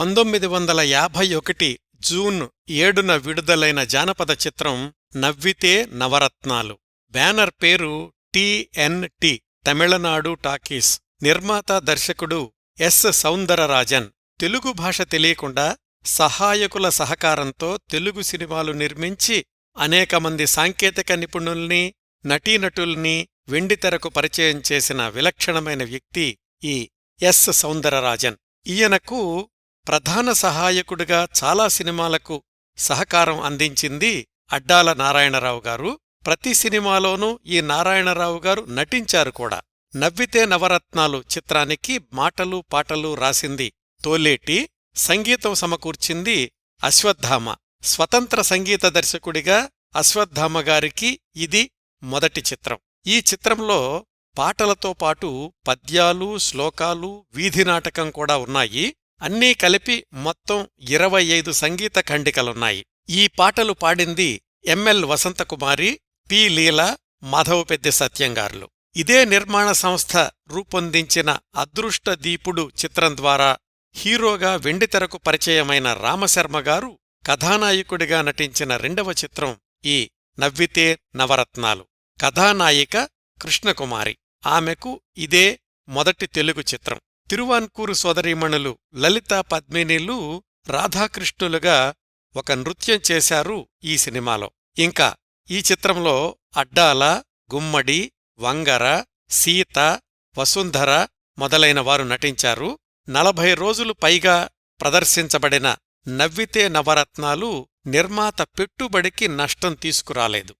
పంతొమ్మిది వందల యాభై ఒకటి జూన్ ఏడున విడుదలైన జానపద చిత్రం నవ్వితే నవరత్నాలు. బ్యానర్ పేరు టిఎన్టి తమిళనాడు టాకీస్. నిర్మాత దర్శకుడు ఎస్ సౌందరరాజన్. తెలుగు భాష తెలియకుండా సహాయకుల సహకారంతో తెలుగు సినిమాలు నిర్మించి అనేక మంది సాంకేతిక నిపుణుల్ని నటీనటుల్ని వెండితెరకు పరిచయం చేసిన విలక్షణమైన వ్యక్తి ఈ ఎస్ సౌందరరాజన్. ఈయనకు ప్రధాన సహాయకుడిగా చాలా సినిమాలకు సహకారం అందించింది అడ్డాల నారాయణరావు గారు. ప్రతి సినిమాలోనూ ఈ నారాయణరావు గారు నటించారు కూడా. నవ్వితే నవరత్నాలు చిత్రానికి మాటలు పాటలు రాసింది తోలేటి సంగీతం సమకూర్చింది అశ్వత్థామ. స్వతంత్ర సంగీత దర్శకుడిగా అశ్వత్థామ గారికి ఇది మొదటి చిత్రం. ఈ చిత్రంలో పాటలతో పాటు పద్యాలు శ్లోకాలు వీధి నాటకం కూడా ఉన్నాయి. అన్నీ కలిపి మొత్తం ఇరవై ఐదు సంగీత ఖండికలున్నాయి. ఈ పాటలు పాడింది ఎంఎల్ వసంతకుమారి పి లీల మాధవపెద్ది సత్యంగారులు ఇదే నిర్మాణ సంస్థ రూపొందించిన అదృష్ట దీపుడు చిత్రం ద్వారా హీరోగా వెండితెరకు పరిచయమైన రామశర్మ గారు కథానాయకుడిగా నటించిన రెండవ చిత్రం ఈ నవ్వితే నవరత్నాలు. కథానాయిక కృష్ణకుమారి. ఆమెకు ఇదే మొదటి తెలుగు చిత్రం. తిరువాన్కూరు సోదరీమణులు లలితా పద్మినిలు రాధాకృష్ణులుగా ఒక నృత్యం చేశారు ఈ సినిమాలో. ఇంకా ఈ చిత్రంలో అడ్డాల గుమ్మడి వంగర సీత వసుంధర మొదలైన వారు నటించారు. నలభై రోజులు పైగా ప్రదర్శించబడిన నవ్వితే నవరత్నాలు నిర్మాత పెట్టుబడికి నష్టం తీసుకురాలేదు.